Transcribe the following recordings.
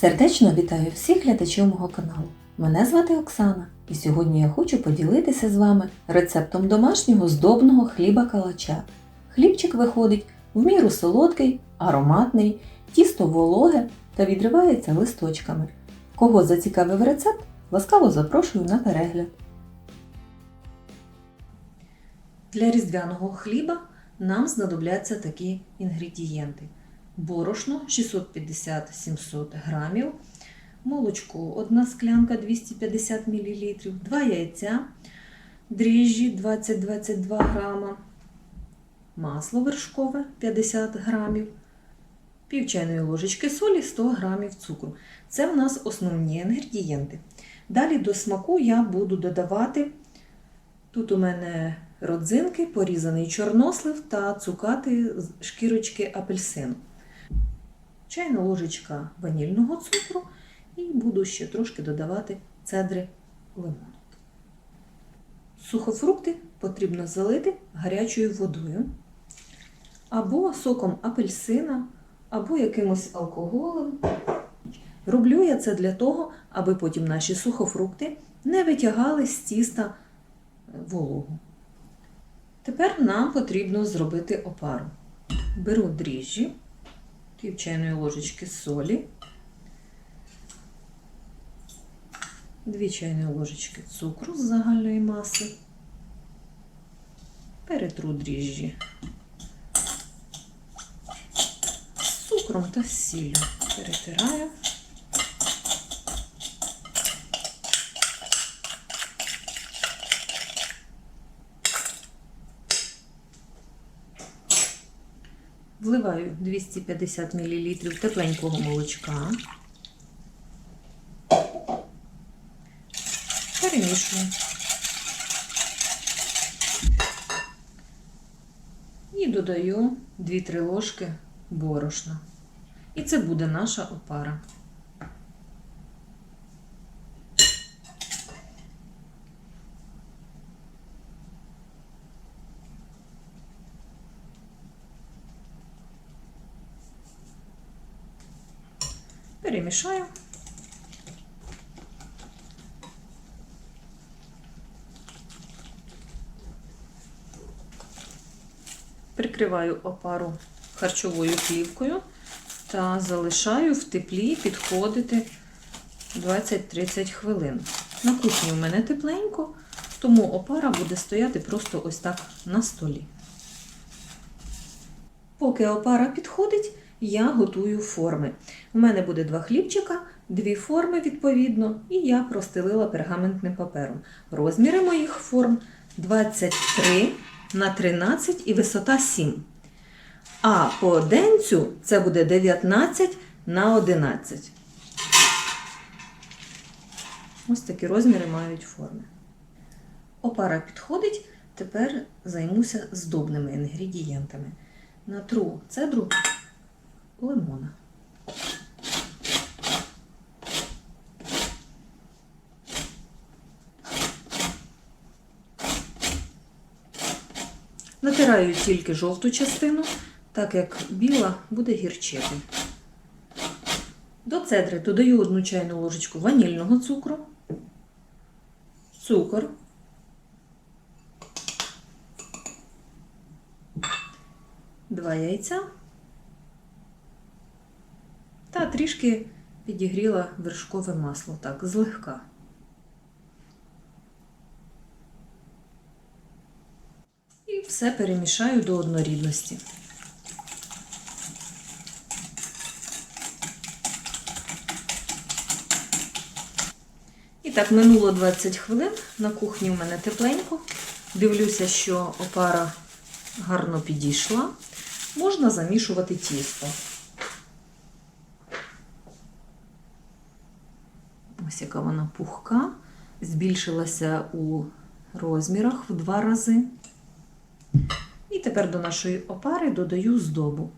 Сердечно вітаю всіх глядачів мого каналу. Мене звати Оксана, і сьогодні я хочу поділитися з вами рецептом домашнього здобного хліба калача. Хлібчик виходить в міру солодкий, ароматний, тісто вологе та відривається листочками. Кого зацікавив рецепт, ласкаво запрошую на перегляд. Для різдвяного хліба нам знадобляться такі інгредієнти: борошно 650-700 грамів, молочко 1 склянка 250 мл, 2 яйця, дріжджі 20-22 грама, масло вершкове 50 грамів, пів чайної ложечки солі 100 грамів цукру. Це в нас основні інгредієнти. Далі до смаку я буду додавати. Тут у мене родзинки, порізаний чорнослив та цукати з шкірочки апельсину. Чайна ложечка ванільного цукру і буду ще трошки додавати цедри лимону. Сухофрукти потрібно залити гарячою водою або соком апельсина, або якимось алкоголем. Роблю я це для того, аби потім наші сухофрукти не витягали з тіста вологу. Тепер нам потрібно зробити опару. Беру дріжджі, пів чайної ложечки солі, 2 чайні ложечки цукру з загальної маси, перетру дріжджі з цукром та сіллю. Перетираю. Вливаю 250 мл тепленького молочка. Перемішую. І додаю 2-3 ложки борошна. І це буде наша опара. Перемішаю. Прикриваю опару харчовою плівкою та залишаю в теплі підходити 20-30 хвилин. На кухні у мене тепленько, тому опара буде стояти просто ось так на столі. Поки опара підходить, я готую форми. У мене буде два хлібчика, дві форми відповідно, і я простелила пергаментним папером. Розміри моїх форм 23 на 13 і висота 7. А по денцю це буде 19 на 11. Ось такі розміри мають форми. Опара підходить, тепер займуся здобними інгредієнтами. Натру цедру лимона. Натираю тільки жовту частину, так як біла буде гірчити. До цедри додаю одну чайну ложечку ванільного цукру, цукор, два яйця та трішки підігріла вершкове масло, так, злегка. І все перемішаю до однорідності. І так, минуло 20 хвилин. На кухні у мене тепленько. Дивлюся, що опара гарно підійшла. Можна замішувати тісто. Ось яка вона пухка, збільшилася у розмірах в два рази. І тепер до нашої опари додаю здобу.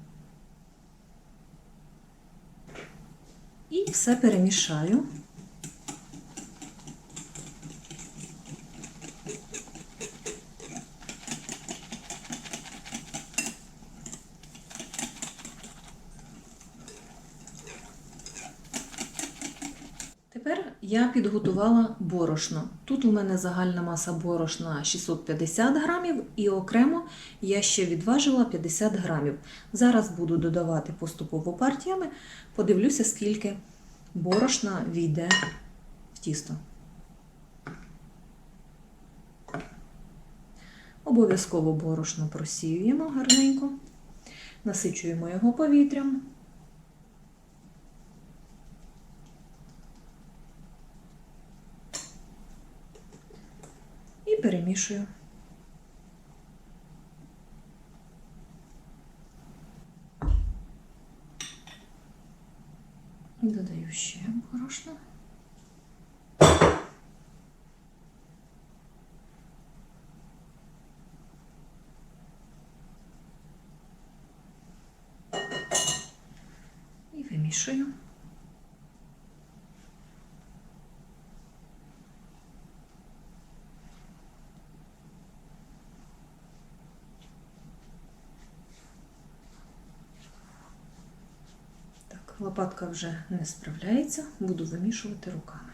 І все перемішаю. Тепер я підготувала борошно. Тут у мене загальна маса борошна 650 грамів, і окремо я ще відважила 50 грамів. Зараз буду додавати поступово партіями, подивлюся, скільки борошна війде в тісто. Обов'язково борошно просіюємо гарненько, насичуємо його повітрям. і перемішую. Додаю ще борошно. І вимішую. Так, лопатка вже не справляється, буду вимішувати руками.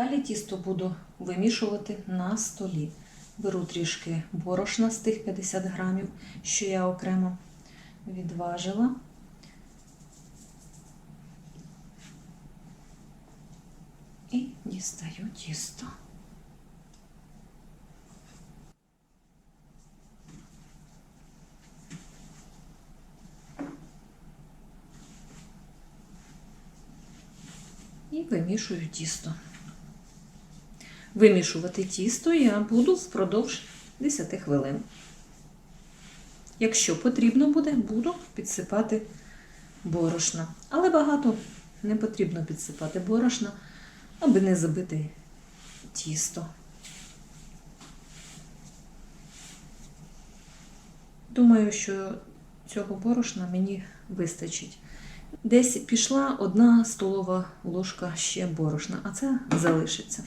Далі тісто буду вимішувати на столі. Беру трішки борошна з тих 50 грамів, що я окремо відважила. І дістаю тісто. І вимішую тісто. Вимішувати тісто я буду впродовж 10 хвилин. Якщо потрібно буде, буду підсипати борошна. Але багато не потрібно підсипати борошна, аби не забити тісто. Думаю, що цього борошна мені вистачить. Десь пішла одна столова ложка ще борошна, а це залишиться.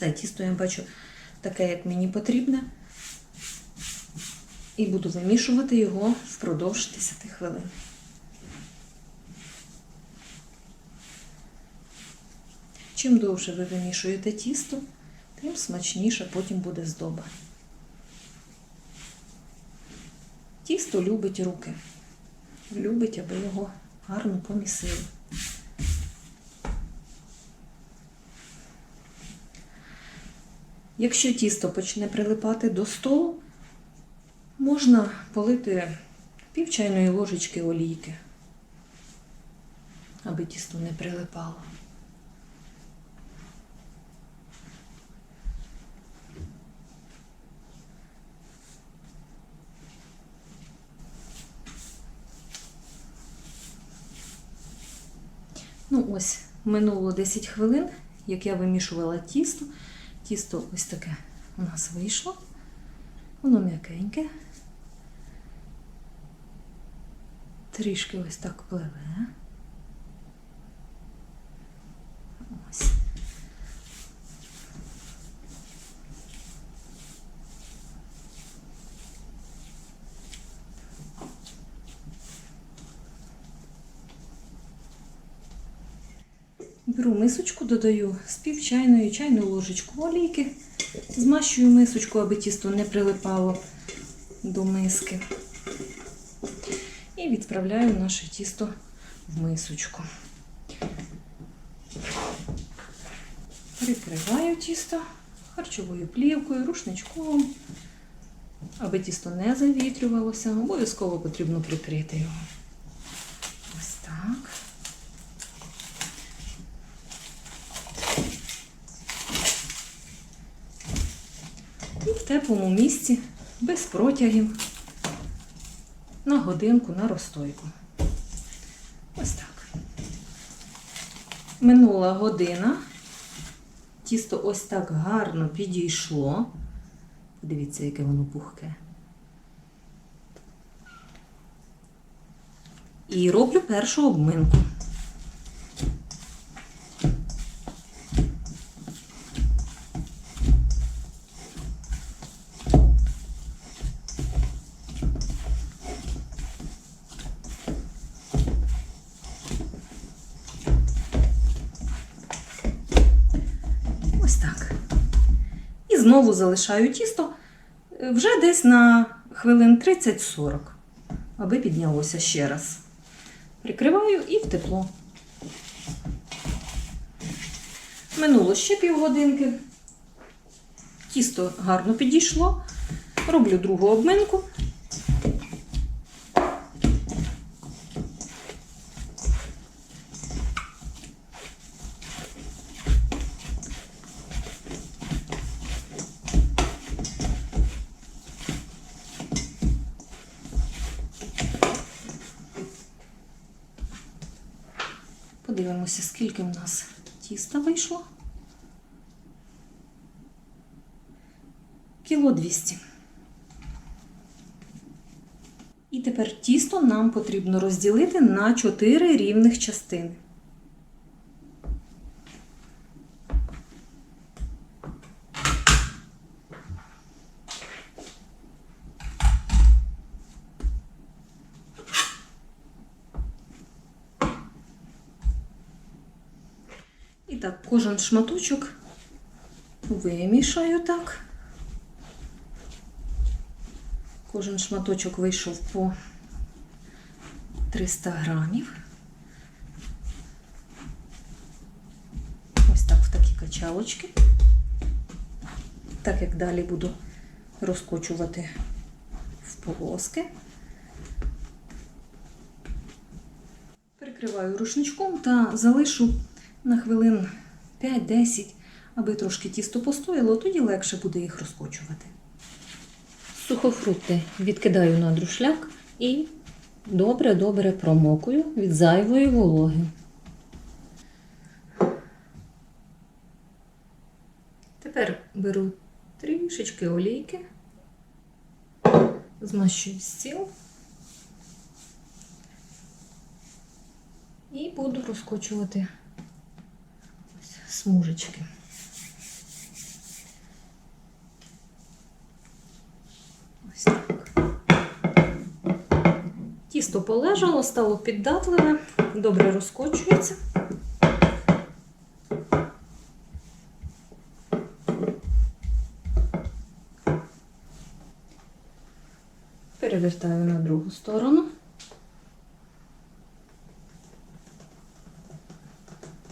Все, тісто я бачу таке, як мені потрібне. І буду вимішувати його впродовж 10 хвилин. Чим довше ви вимішуєте тісто, тим смачніше потім буде здоба. Тісто любить руки. Любить, аби його гарно помісили. Якщо тісто почне прилипати до столу, можна полити пів чайної ложечки олійки, аби тісто не прилипало. Ну ось, минуло 10 хвилин, як я вимішувала тісто. Тісто ось таке у нас вийшло. Воно м'якеньке. Трішки ось так пливе. Беру мисочку, додаю з пів чайної чайну ложечку олійки, змащую мисочку, аби тісто не прилипало до миски. І відправляю наше тісто в мисочку. Прикриваю тісто харчовою плівкою, рушничком, аби тісто не завітрювалося, обов'язково потрібно прикрити його. Ось так. І в теплому місці, без протягів, на годинку на розстойку. Ось так. Минула година. Тісто ось так гарно підійшло. Дивіться, яке воно пухке. І роблю першу обминку. Знову залишаю тісто е, вже десь на хвилин 30-40, аби піднялося ще раз. Прикриваю і в тепло. Минуло ще півгодинки. Тісто гарно підійшло. Роблю другу обминку. Подивимося, скільки в нас тіста вийшло. Кіло 200. І тепер тісто нам потрібно розділити на 4 рівних частини. Так, кожен шматочок вимішаю так. Кожен шматочок вийшов по 300 грамів. Ось так в такі качалочки. Так як далі буду розкочувати в полоски. Перекриваю рушничком та залишу на хвилин 5-10, аби трошки тісто постояло, тоді легше буде їх розкочувати. Сухофрукти відкидаю на друшляк і добре-добре промокую від зайвої вологи. Тепер беру трішечки олійки, змащую стіл і буду розкочувати смужечки. Ось так. Тісто полежало, стало піддатливе, добре розкочується. Перевертаю на другу сторону.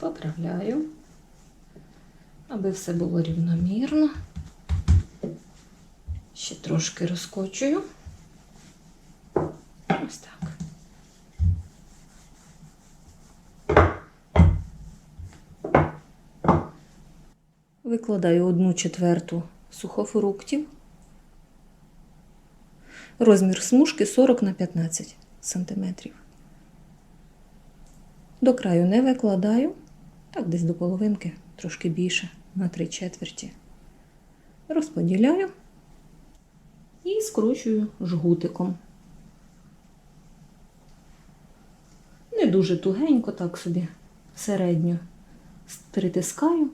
Поправляю, аби все було рівномірно. Ще трошки розкочую. Ось так. Викладаю одну четверту сухофруктів. Розмір смужки 40 на 15 сантиметрів. До краю не викладаю, так десь до половинки, трошки більше, на три четверті. Розподіляю і скручую жгутиком. Не дуже тугенько, так собі середньо притискаю.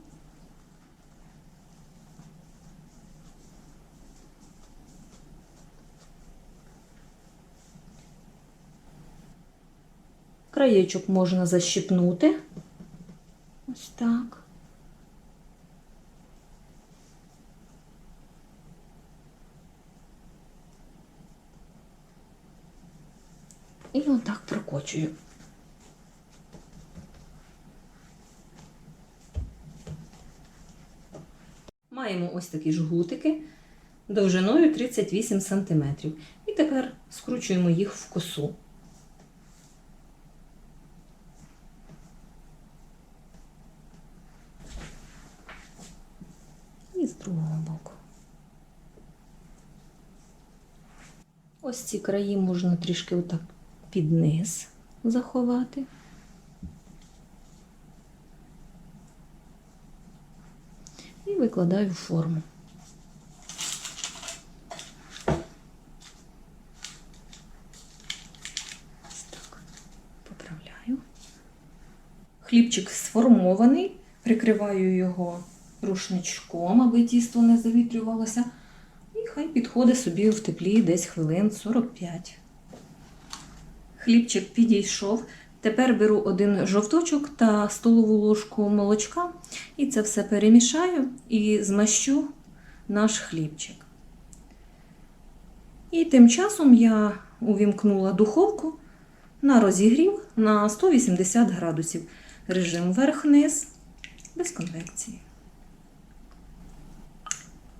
Краєчок можна защипнути. Ось так. І отак прокочую. Маємо ось такі жгутики довжиною 38 см. І тепер скручуємо їх в косу. І з другого боку. Ось ці краї можна трішки отак під низ заховати. І викладаю форму. Так. Поправляю. Хлібчик сформований, прикриваю його рушничком, аби тісто не завітрювалося. І хай підходить собі в теплі десь хвилин 45. Хлібчик підійшов. Тепер беру один жовточок та столову ложку молочка і це все перемішаю і змащу наш хлібчик. І тим часом я увімкнула духовку на розігрів на 180 градусів. Режим вверх-вниз без конвекції.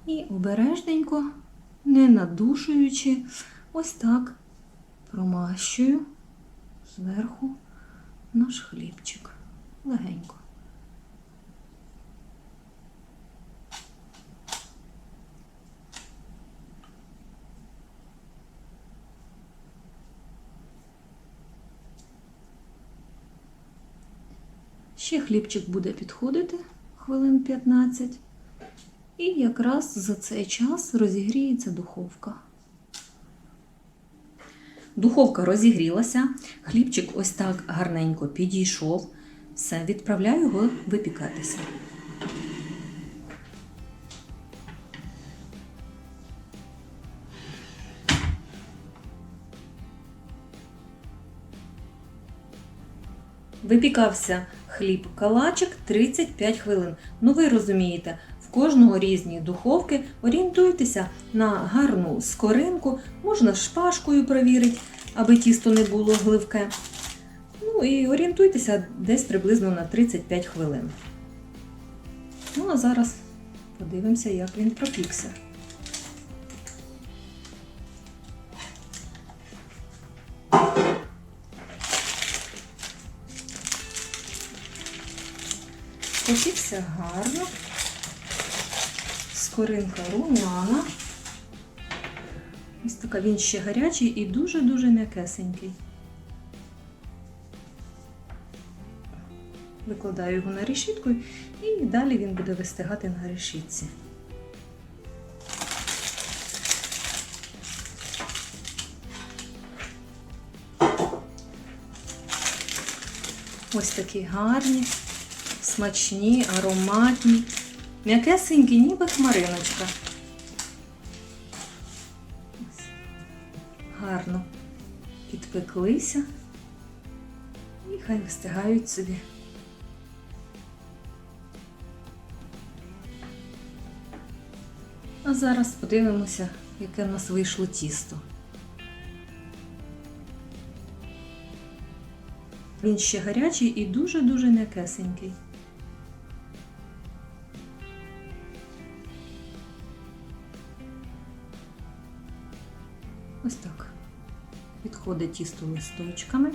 І обережненько, не надушуючи, ось так промащую зверху наш хлібчик. Легенько. Ще хлібчик буде підходити хвилин 15. І якраз за цей час розігріється духовка. Духовка розігрілася, хлібчик ось так гарненько підійшов. Все, відправляю його випікатися. Випікався хліб калачик 35 хвилин. Ну ви розумієте, кожного різні духовки. Орієнтуйтеся на гарну скоринку, можна шпажкою провірити, аби тісто не було гливке. Ну і орієнтуйтеся десь приблизно на 35 хвилин. Ну а зараз подивимося, як він пропікся. Пропікся гарно. Скоринка румяна. Ось така він ще гарячий і дуже-дуже м'якесенький. Викладаю його на решітку і далі він буде вистигати на решітці. Ось такі гарні, смачні, ароматні, м'якесенькі, ніби хмариночка. Гарно підпеклися і хай вистигають собі. А зараз подивимося, яке в нас вийшло тісто. Він ще гарячий і дуже-дуже м'якесенький. Так. Тісто листочками.